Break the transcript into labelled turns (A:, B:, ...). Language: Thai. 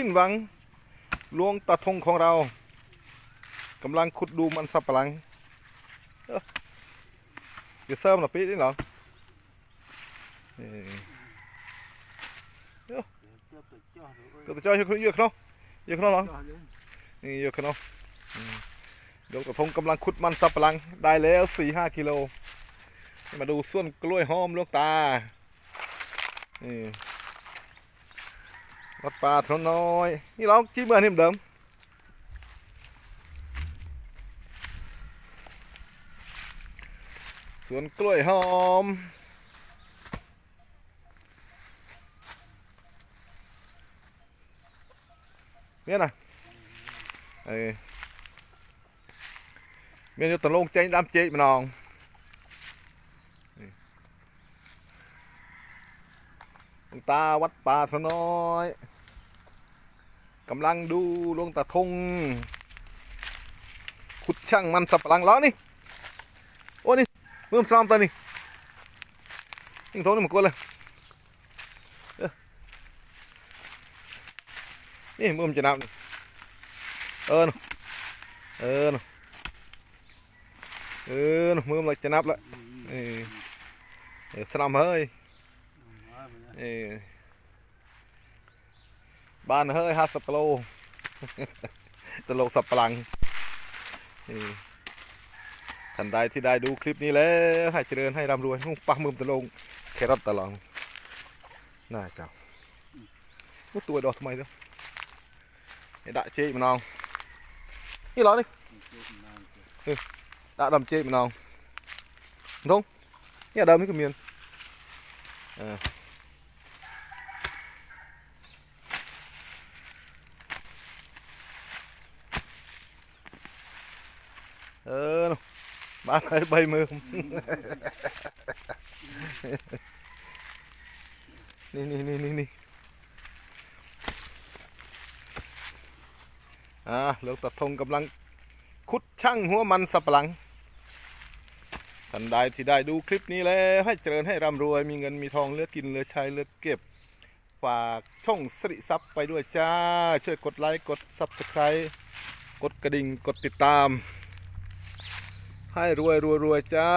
A: สิ้นหวังลวงตาทงของเรากำลังขุดดูมันสับปะหลังเอ้อจะเสริมหรอปีนี่หรอเอ้ย
B: Chưa tự cho rồi ơi.
A: ก็จะจ่อยเยอะเยอะเนาะเยอะเนาะเหรอนี่เยอะเนาะอืมเดี๋ยวกระทงกำลังขุดมันสับปะหลังได้แล้วสี่ห้ากิโลมาดูส่วนกล้วยหอมลูกตานี่ วัดป่าถนนน้อย นี่เราจี้เมื่อนี่เหมือนเดิม สวนกล้วยหอม เนี่ยนะเออเมียนอยู่ตะลง หลวงตาวัดป่าถนนน้อยกำลังดูหลวงตาทงขุดช่างมันสับปะหลังล้อนี่โอ้นี่มือมนซ้อมตัวนี่ยิงโทนี่มันกลัวเลยนี่มือมนจะนับนี่เออน่เออน่ะเออน่มือมนจะนับละเออเออสนามเฮ้ย บ้านเฮ้ยห้าสิบโลตลกสับปะหลังท่านใดที่ได้ดูคลิปนี้แล้วให้เจริญให้ร่ำรวยนุ่งปักมือตะลงแครอทตะลองน่าเจ้ามุดตัวดอกทำไมเด้อไอ้ดะเจ๊มันเอานี่เหรอนี่
B: Chết mà.
A: ดะดำเจ๊มันเอาทงเนี่ยเดิม เออเออน่ะบ้านไหนใบมือนี่นี่นี่นี่นี่อ่าหลืองตัดธงกำลังขุดช่างหัวมันสับหลังท่านใดที่ได้ดูคลิปนี้แล้วให้เจริญให้ร่ำรวยมีเงินมีทองเลือกินเลือใช้เลือเก็บ ฝากช่องสริทรัพย์ไปด้วยจ้า ช่วยกดไลค์กดซับสไครต์กดกระดิ่งกดติดตาม ให้รวยรวยรวยจ้า